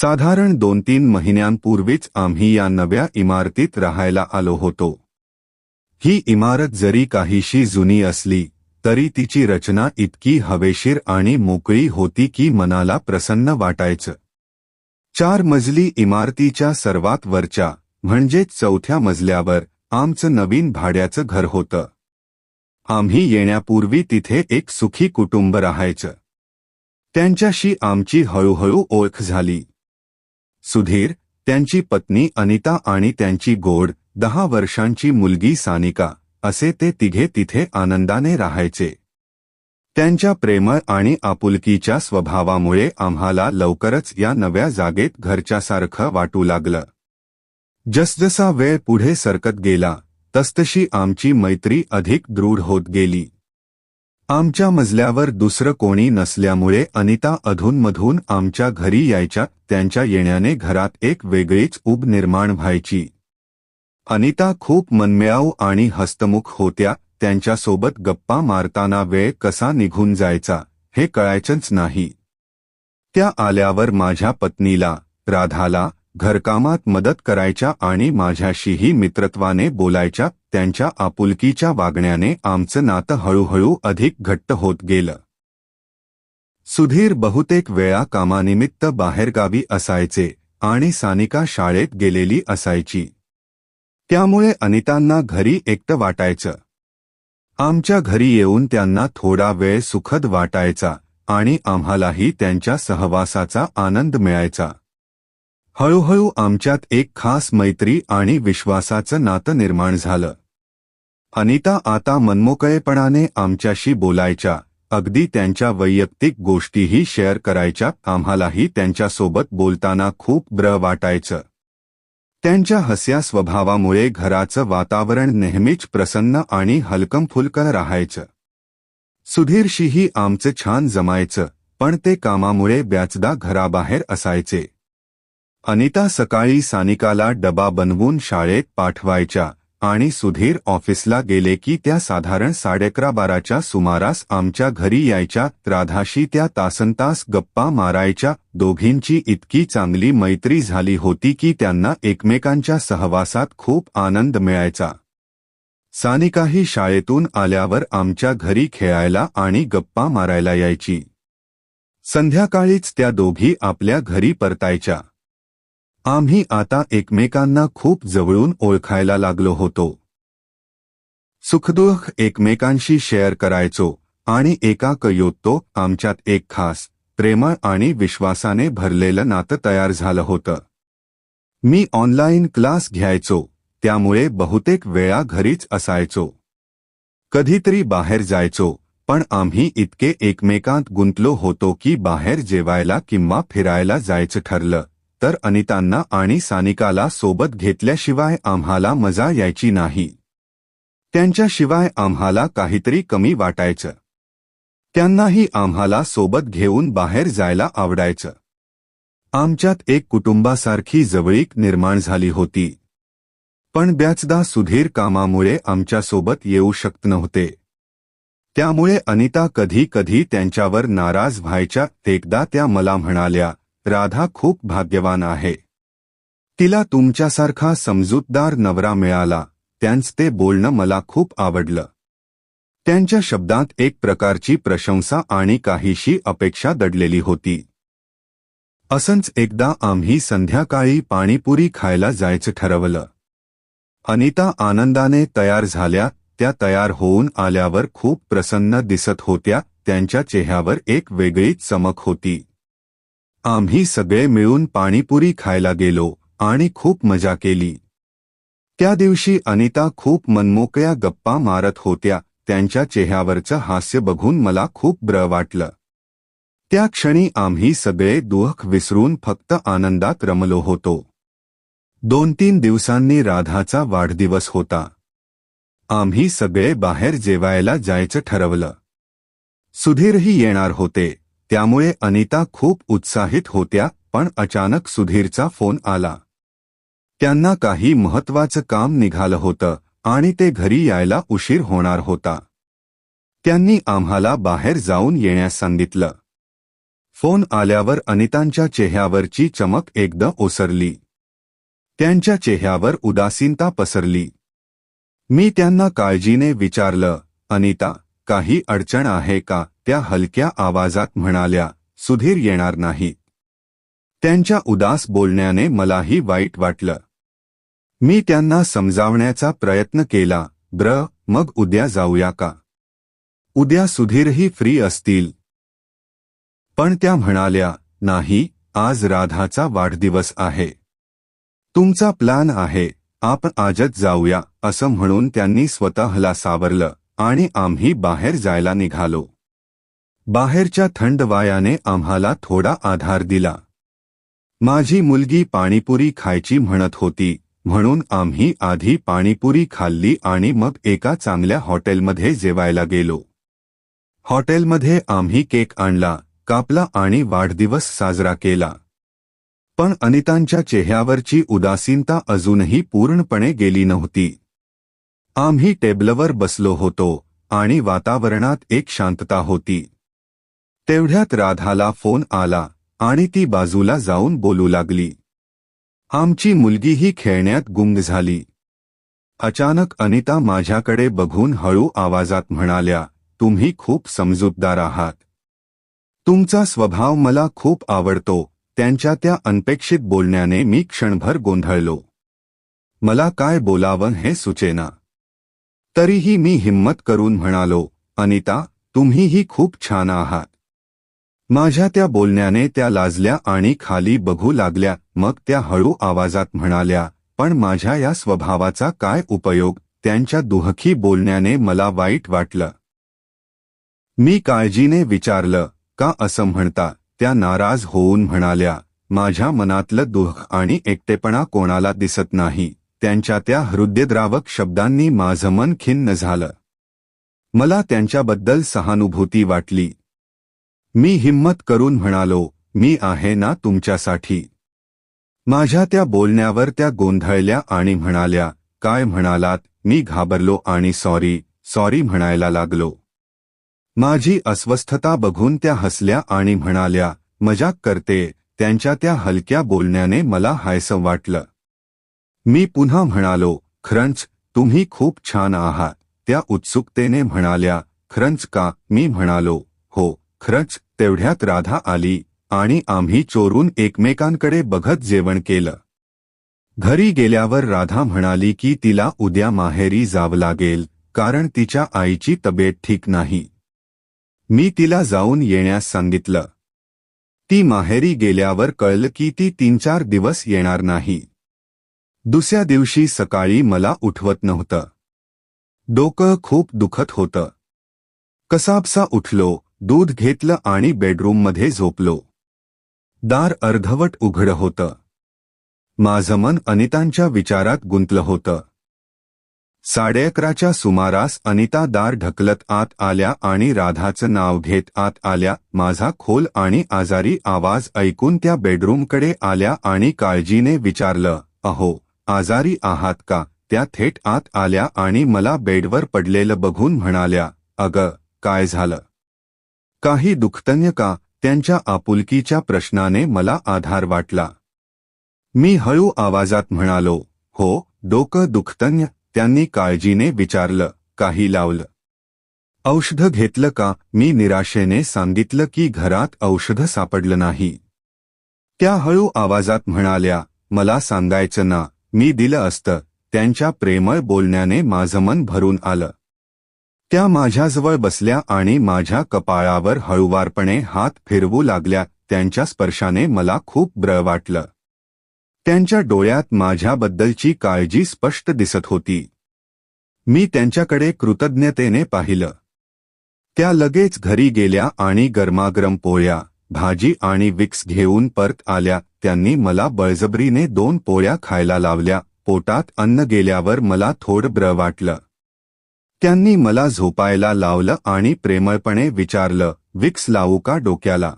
साधारण दोन तीन महिन्यांपूर्वीच आम्ही या नव्या इमारतीत राहायला आलो होतो. ही इमारत जरी काहीशी जुनी असली तरी तिची रचना इतकी हवेशीर आणि मोकळी होती की मनाला प्रसन्न वाटायचं. चार मजली इमारतीच्या सर्वात वरच्या म्हणजेच चौथ्या मजल्यावर आमचं नवीन भाड्याचं घर होतं. आम्ही येण्यापूर्वी तिथे एक सुखी कुटुंब राहायचं. त्यांच्याशी आमची हळूहळू ओळख झाली. सुधीर त्यांची पत्नी अनिता आणि त्यांची गोड दहा वर्षांची मुलगी सानिका असे ते तिघे तिथे आनंदाने राहायचे. त्यांच्या प्रेमळ आणि आपुलकीच्या स्वभावामुळे आम्हाला लवकरच या नव्या जागेत घरच्यासारखं वाटू लागलं. जसजसा वेळ पुढे सरकत गेला तसतशी आमची मैत्री अधिक दृढ होत गेली. आमच्या मजल्यावर दुसरं कोणी नसल्यामुळे अनिता अधूनमधून आमच्या घरी यायच्या त्यांच्या येण्याने घरात एक वेगळीच उब निर्माण व्हायची. अनिता खूप मनमिळाऊ आणि हस्तमुख होत्या त्यांच्यासोबत गप्पा मारताना वेळ कसा निघून जायचा हे कळायचंच नाही. त्या आल्यावर माझ्या पत्नीला राधाला घरकामात मदत करायच्या आणि माझ्याशीही मित्रत्वाने बोलायच्या त्यांच्या आपुलकीच्या वागण्याने आमचं नातं हळूहळू अधिक घट्ट होत गेलं. सुधीर बहुतेक वेळा कामानिमित्त बाहेरगावी असायचे आणि सानिका शाळेत गेलेली असायची. त्यामुळे अनितांना घरी एकटं वाटायचं. आमच्या घरी येऊन त्यांना थोडा वेळ सुखद वाटायचा आणि आम्हालाही त्यांच्या सहवासाचा आनंद मिळायचा. हळूहळू आमच्यात एक खास मैत्री आणि विश्वासाचं नातं निर्माण झालं. अनिता आता मनमोकळेपणाने आमच्याशी बोलायच्या अगदी त्यांच्या वैयक्तिक गोष्टीही शेअर करायच्या आम्हालाही त्यांच्यासोबत बोलताना खूप ब्र वाटायचं. त्यांच्या हस्या स्वभावामुळे घराचं वातावरण नेहमीच प्रसन्न आणि हलकमफुलकं राहायचं. सुधीरशीही आमचं छान जमायचं पण ते कामामुळे ब्याचदा घराबाहेर असायचे. अनिता सकाळी सानिकाला डबा बनवून शाळेत पाठवायच्या आणि सुधीर ऑफिसला गेले की त्या साधारण साडेअकरा बाराच्या सुमारास आमच्या घरी यायच्या. राधाशी त्या तासनतास गप्पा मारायच्या. दोघींची इतकी चांगली मैत्री झाली होती की त्यांना एकमेकांच्या सहवासात खूप आनंद मिळायचा. सानिकाही शाळेतून आल्यावर आमच्या घरी खेळायला आणि गप्पा मारायला यायची. संध्याकाळीच त्या दोघी आपल्या घरी परतायच्या. आम्ही आता एकमेकांना खूप जवळून ओळखायला लागलो होतो. सुखदुःख एकमेकांशी शेअर करायचो आणि एका कयोत्तो आमच्यात एक खास प्रेमळ आणि विश्वासाने भरलेलं नातं तयार झालं होतं. मी ऑनलाईन क्लास घ्यायचो त्यामुळे बहुतेक वेळा घरीच असायचो. कधीतरी बाहेर जायचो पण आम्ही इतके एकमेकांत गुंतलो होतो की बाहेर जेवायला किंवा फिरायला जायचं ठरलं. तर अनितांना आणि सानिकाला सोबत घेतल्याशिवाय आम्हाला मजा यायची नाही. त्यांच्याशिवाय आम्हाला काहीतरी कमी वाटायचं. त्यांनाही आम्हाला सोबत घेऊन बाहेर जायला आवडायचं. आमच्यात एक कुटुंबासारखी जवळीक निर्माण झाली होती. पण ब्याचदा सुधीर कामामुळे आमच्यासोबत येऊ शकत नव्हते. त्यामुळे अनिता कधी कधी त्यांच्यावर नाराज व्हायच्या एकदा त्या मला म्हणाल्या राधा खूप भाग्यवान आहे. तिला तुमच्यासारखा समजूतदार नवरा मिळाला त्यांच ते बोलणं मला खूप आवडलं. त्यांच्या शब्दात एक प्रकारची प्रशंसा आणि काहीशी अपेक्षा दडलेली होती. असंच एकदा आम्ही संध्याकाळी पाणीपुरी खायला जायचं ठरवलं. अनिता आनंदाने तयार झाल्या त्या तयार होऊन आल्यावर खूप प्रसन्न दिसत होत्या त्यांच्या चेहऱ्यावर एक वेगळीच चमक होती. आम्ही सगळे मिळून पाणीपुरी खायला गेलो आणि खूप मजा केली. त्या दिवशी अनिता खूप मनमोकळ्या गप्पा मारत होत्या त्यांच्या चेहऱ्यावरचं हास्य बघून मला खूप ब्र वाटलं. त्या क्षणी आम्ही सगळे दुःख विसरून फक्त आनंदात रमलो होतो. दोन तीन दिवसांनी राधाचा वाढदिवस होता. आम्ही सगळे बाहेर जेवायला जायचं ठरवलं. सुधीरही येणार होते. त्यामुळे अनिता खूप उत्साहित होत्या पण अचानक सुधीरचा फोन आला. त्यांना काही महत्वाचं काम निघालं होतं आणि ते घरी यायला उशीर होणार होता. त्यांनी आम्हाला बाहेर जाऊन येण्यास सांगितलं. फोन आल्यावर अनितांच्या चेहऱ्यावरची चमक एकदम ओसरली. त्यांच्या चेहऱ्यावर उदासीनता पसरली. मी त्यांना काळजीने विचारलं अनिता काही अडचण आहे का? त्या हलक्या आवाजात म्हणाल्या सुधीर येणार नाही. त्यांच्या उदास बोलण्याने मलाही वाईट वाटलं. मी त्यांना समजावण्याचा प्रयत्न केला ब्र मग उद्या जाऊया का? उद्या सुधीरही फ्री असतील. पण त्या म्हणाल्या नाही आज राधाचा वाढदिवस आहे. तुमचा प्लान आहे आपण आजच जाऊया असं म्हणून त्यांनी स्वतःला सावरलं. आणि आम्ही बाहेर जायला निघालो. बाहेरच्या थंड वायाने आम्हाला थोडा आधार दिला. माझी मुलगी पाणीपुरी खायची म्हणत होती म्हणून आम्ही आधी पाणीपुरी खाल्ली आणि मग एका चांगल्या हॉटेलमध्ये जेवायला गेलो. हॉटेलमध्ये आम्ही केक आणला कापला आणि वाढदिवस साजरा केला. पण अनितांच्या चेहऱ्यावरची उदासीनता अजूनही पूर्णपणे गेली नव्हती. आम्ही टेबलवर बसलो होतो आणि वातावरणात एक शांतता होती. तेवढ्यात राधाला फोन आला आणि ती बाजूला जाऊन बोलू लागली. आमची मुलगीही खेळण्यात गुंग झाली. अचानक अनिता माझ्याकडे बघून हळू आवाजात म्हणाल्या तुम्ही खूप समजूतदार आहात. तुमचा स्वभाव मला खूप आवडतो त्यांच्या त्या अनपेक्षित बोलण्याने मी क्षणभर गोंधळलो. मला काय बोलावं हे सुचेना. तरीही मी हिम्मत करून म्हणालो अनिता तुम्हीही खूप छान आहात. माझ्या त्या बोलण्याने त्या लाजल्या आणि खाली बघू लागल्या मग त्या हळू आवाजात म्हणाल्या पण माझ्या या स्वभावाचा काय उपयोग त्यांच्या दुहखी बोलण्याने मला वाईट वाटलं. मी काळजीने विचारलं का असं म्हणता? त्या नाराज होऊन म्हणाल्या माझ्या मनातलं दुःख आणि एकटेपणा कोणाला दिसत नाही. त्यांच्या त्या हृदयद्रावक शब्दांनी माझं मन खिन्न झालं. मला त्यांच्याबद्दल सहानुभूती वाटली. मी हिम्मत करून म्हणालो मी आहे ना तुमच्यासाठी. माझ्या त्या बोलण्यावर त्या गोंधळल्या आणि म्हणाल्या काय म्हणालात? मी घाबरलो आणि सॉरी सॉरी म्हणायला लागलो. माझी अस्वस्थता बघून त्या हसल्या आणि म्हणाल्या मजाक करते त्यांच्या त्या हलक्या बोलण्याने मला हायसं वाटलं. मी पुन्हा म्हणालो खरंच तुम्ही खूप छान आहात. त्या उत्सुकतेने म्हणाल्या खरंच का? मी म्हणालो हो खरंच तेवढ्यात राधा आली आणि आम्ही चोरून एकमेकांकडे बघत जेवण केलं. घरी गेल्यावर राधा म्हणाली की तिला उद्या माहेरी जावं लागेल कारण तिच्या आईची तब्येत ठीक नाही. मी तिला जाऊन येण्यास सांगितलं. ती माहेरी गेल्यावर कळलं की ती तीन चार दिवस येणार नाही. दुसऱ्या दिवशी सकाळी मला उठवत नव्हतं. डोकं खूप दुखत होतं. कसाबसा उठलो दूध घेतलं आणि बेडरूममध्ये झोपलो. दार अर्धवट उघडं होतं. माझं मन अनितांच्या विचारात गुंतलं होतं. साडे अकराच्या सुमारास अनिता दार ढकलत आत आल्या आणि राधाचं नाव घेत आत आल्या माझा खोल आणि आजारी आवाज ऐकून त्या बेडरूमकडे आल्या आणि काळजीने विचारलं अहो आजारी आहात का? त्या थेट आत आल्या आणि मला बेडवर पडलेलं बघून म्हणाल्या अगं काय झालं? काही दुखतन्य का? त्यांच्या आपुलकीच्या प्रश्नाने मला आधार वाटला. मी हळू आवाजात म्हणालो हो डोकं दुखतन्य. त्यांनी काळजीने विचारलं काही लावलं? औषध घेतलं का? मी निराशेने सांगितलं की घरात औषध सापडलं नाही. त्या हळू आवाजात म्हणाल्या मला सांगायचं ना मी दिलं असतं. त्यांच्या प्रेमळ बोलण्याने माझं मन भरून आलं. त्या माझ्याजवळ बसल्या आणि माझ्या कपाळावर हळुवारपणे हात फिरवू लागल्या. त्यांच्या स्पर्शाने मला खूप ब्र वाटलं. त्यांच्या डोळ्यात माझ्याबद्दलची काळजी स्पष्ट दिसत होती. मी त्यांच्याकडे कृतज्ञतेने पाहिलं. त्या लगेच घरी गेल्या आणि गरमागरम पोळ्या भाजी आणि विक्स घेऊन परत आल्या. त्यांनी मला बळजबरीने दोन पोळ्या खायला लावल्या. पोटात अन्न गेल्यावर मला थोडं ब्र वाटलं. त्यांनी मला झोपायला लावलं आणि प्रेमळपणे विचारलं विक्स लावू का डोक्याला?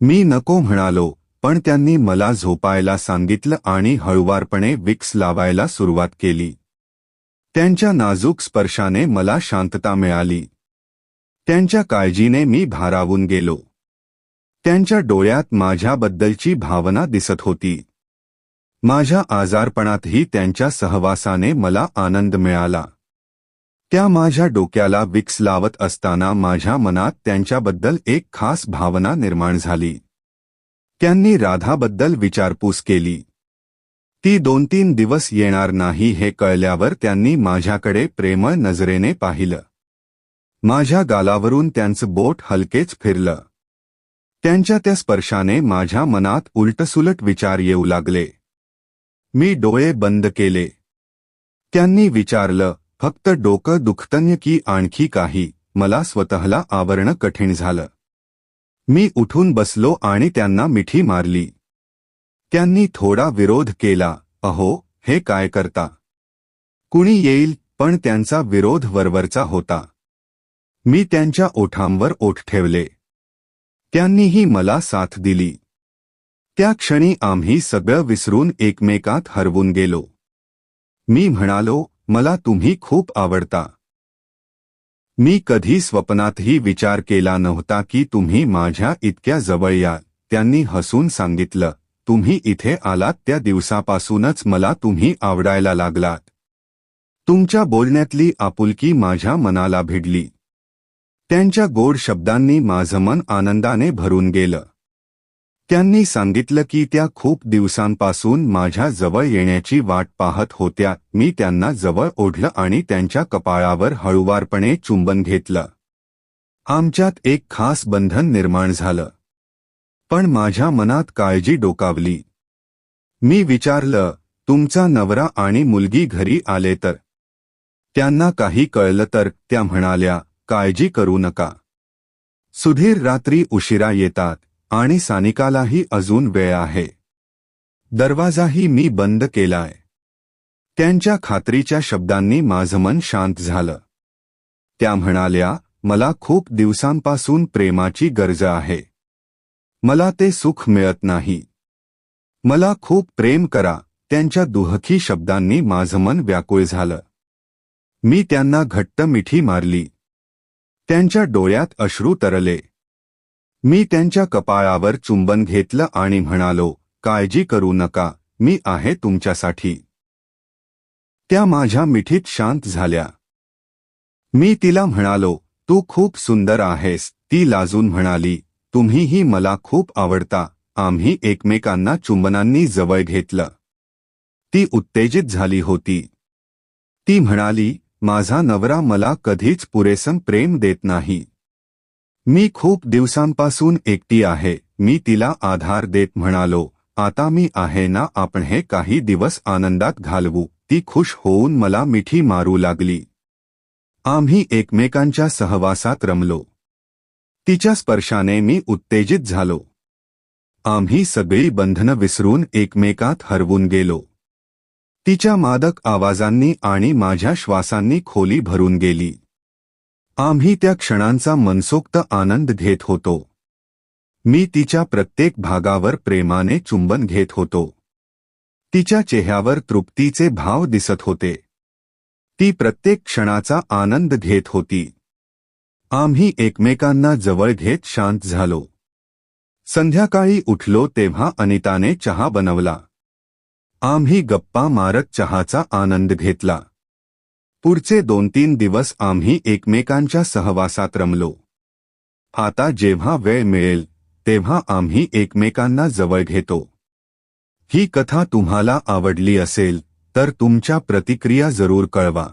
मी नको म्हणालो पण त्यांनी मला झोपायला सांगितलं आणि हळुवारपणे विक्स लावायला सुरुवात केली. त्यांच्या नाजूक स्पर्शाने मला शांतता मिळाली. त्यांच्या काळजीने मी भारावून गेलो. त्यांच्या डोळ्यात माझ्याबद्दलची भावना दिसत होती. माझ्या आजारपणातही त्यांच्या सहवासाने मला आनंद मिळाला. त्या माझ्या डोक्याला विक्स लावत असताना माझ्या मनात त्यांच्याबद्दल एक खास भावना निर्माण झाली. त्यांनी राधाबद्दल विचारपूस केली. ती दोन तीन दिवस येणार नाही हे कळल्यावर त्यांनी माझ्याकडे प्रेमळ नजरेने पाहिलं. माझ्या गालावरून त्यांचं बोट हलकेच फिरलं. त्यांच्या त्या स्पर्शाने माझ्या मनात उलटसुलट विचार येऊ लागले. मी डोळे बंद केले. त्यांनी विचारलं फक्त डोकं दुखतन्य की आणखी काही? मला स्वतःला आवरणं कठीण झालं. मी उठून बसलो आणि त्यांना मिठी मारली. त्यांनी थोडा विरोध केला अहो हे काय करता? कुणी येईल पण त्यांचा विरोध वरवरचा होता. मी त्यांच्या ओठांवर ओठ ठेवले. त्यांनीही मला साथ दिली. त्या क्षणी आम्ही सगळं विसरून एकमेकात हरवून गेलो. मी म्हणालो मला तुम्ही खूप आवडता. मी कधी स्वप्नातही विचार केला नव्हता की तुम्ही माझ्या इतक्या जवळ या. त्यांनी हसून सांगितलं तुम्ही इथे आलात त्या दिवसापासूनच मला तुम्ही आवडायला लागलात. तुमच्या बोलण्यातली आपुलकी माझ्या मनाला भिडली. त्यांच्या गोड शब्दांनी माझं मन आनंदाने भरून गेलं. त्यांनी सांगितलं की त्या खूप दिवसांपासून माझ्या जवळ येण्याची वाट पाहत होत्या मी त्यांना जवळ ओढलं आणि त्यांच्या कपाळावर हळुवारपणे चुंबन घेतलं. आमच्यात एक खास बंधन निर्माण झालं. पण माझ्या मनात काळजी डोकावली. मी विचारलं तुमचा नवरा आणि मुलगी घरी आले तर? त्यांना काही कळलं तर त्या म्हणाल्या काळजी करू नका. सुधीर रात्री उशिरा येतात आणि सानिकालाही अजून वेळ आहे. दरवाजाही मी बंद केलाय. त्यांच्या खात्रीच्या शब्दांनी माझं मन शांत झालं. त्या म्हणाल्या मला खूप दिवसांपासून प्रेमाची गरज आहे. मला ते सुख मिळत नाही. मला खूप प्रेम करा. त्यांच्या दुहकी शब्दांनी माझं मन व्याकुळ झालं. मी त्यांना घट्ट मिठी मारली. त्यांच्या डोळ्यात अश्रू तरले. मी त्यांच्या कपाळावर चुंबन घेतलं आणि म्हणालो काळजी करू नका मी आहे तुमच्यासाठी. त्या माझ्या मिठीत शांत झाल्या. मी तिला म्हणालो तू खूप सुंदर आहेस ती लाजून म्हणाली तुम्हीही मला खूप आवडता आम्ही एकमेकांना चुंबनांनी जवळ घेतलं. ती उत्तेजित झाली होती. ती म्हणाली माझा नवरा मला कधीच पुरेसं प्रेम देत नाही. मी खूप दिवसांपासून एकटी आहे मी तिला आधार देत म्हणालो आता मी आहे ना आपण हे काही दिवस आनंदात घालवू ती खुश होऊन मला मिठी मारू लागली. आम्ही एकमेकांच्या सहवासात रमलो. तिच्या स्पर्शाने मी उत्तेजित झालो. आम्ही सगळी बंधनं विसरून एकमेकात हरवून गेलो. तिच्या मादक आवाजांनी आणि माझ्या श्वासांनी खोली भरून गेली. आम्ही त्या क्षणांचा मनसोक्त आनंद घेत होतो. मी तिच्या प्रत्येक भागावर प्रेमाने चुंबन घेत होतो. तिच्या चेहऱ्यावर तृप्तीचे भाव दिसत होते. ती प्रत्येक क्षणाचा आनंद घेत होती. आम्ही एकमेकांना जवळ घेत शांत झालो. संध्याकाळी उठलो तेव्हा अनिताने चहा बनवला. आम्ही गप्पा मारत चहाचा आनंद घेतला. पुढचे दोन तीन दिवस आम्ही एकमेकांच्या सहवासात रमलो. आता जेव्हा वेळ मिळेल तेव्हा आम्ही एकमेकांना जवळ घेतो. ही कथा तुम्हाला आवडली असेल तर तुमच्या प्रतिक्रिया जरूर कळवा.